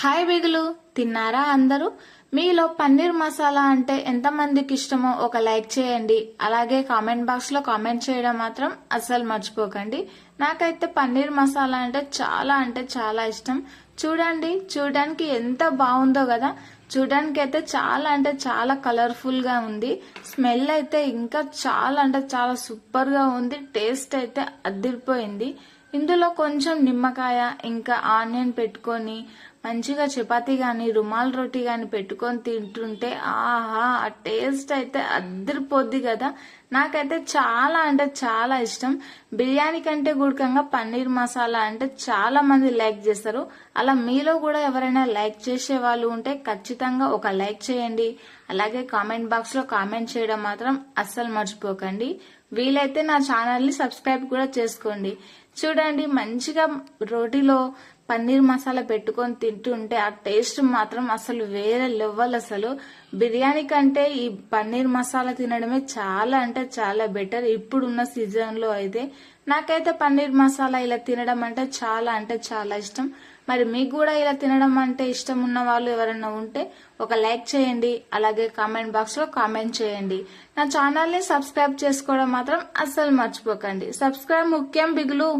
Hi బిగులు తిన్నారా అందరూ? మీలో పన్నీర్ మసాలా అంటే ఎంతమందికి ఇష్టమో ఒక లైక్ చేయండి. అలాగే కామెంట్ బాక్స్లో కామెంట్ చేయడం మాత్రం అస్సలు మర్చిపోకండి. నాకైతే పన్నీర్ మసాలా అంటే చాలా అంటే చాలా ఇష్టం. చూడండి చూడడానికి ఎంత బాగుందో కదా. చూడడానికి అయితే చాలా అంటే చాలా కలర్ఫుల్గా ఉంది. స్మెల్ అయితే ఇంకా చాలా అంటే చాలా సూపర్గా ఉంది. టేస్ట్ అయితే అదిరిపోయింది. ఇందులో కొంచెం నిమ్మకాయ ఇంకా ఆనియన్ పెట్టుకొని మంచిగా చపాతి కానీ రుమాల్ రొట్టి కానీ పెట్టుకొని తింటుంటే ఆహా ఆ టేస్ట్ అయితే అద్దరిపోద్ది కదా. నాకైతే చాలా అంటే చాలా ఇష్టం. బిర్యానీ కంటే గుడకంగా పన్నీర్ మసాలా అంటే చాలా మంది లైక్ చేస్తారు. అలా మీలో కూడా ఎవరైనా లైక్ చేసే వాళ్ళు ఉంటే ఖచ్చితంగా ఒక లైక్ చేయండి. అలాగే కామెంట్ బాక్స్లో కామెంట్ చేయడం మాత్రం అస్సలు మర్చిపోకండి. వీలైతే నా ఛానల్ని సబ్స్క్రైబ్ కూడా చేసుకోండి. చూడండి మంచిగా రోటీలో పన్నీర్ మసాలా పెట్టుకొని తింటుంటే ఆ టేస్ట్ మాత్రం అసలు వేరే లెవెల్ అసలు. బిర్యానీ కంటే ఈ పన్నీర్ మసాలా తినడమే చాలా అంటే చాలా బెటర్ ఇప్పుడున్న సీజన్లో అయితే నాకైతే పన్నీర్ మసాలా ఇలా తినడం అంటే చాలా అంటే చాలా ఇష్టం. మరి మీకు కూడా ఇలా తినడం అంటే ఇష్టం ఉన్న వాళ్ళు ఎవరైనా ఉంటే ఒక లైక్ చేయండి అలాగే కామెంట్ బాక్స్లో కామెంట్ చేయండి. నా ఛానల్ని సబ్స్క్రైబ్ చేసుకోవడం మాత్రం అస్సలు మర్చిపోకండి. సబ్స్క్రైబ్ ముఖ్యం బిగులు.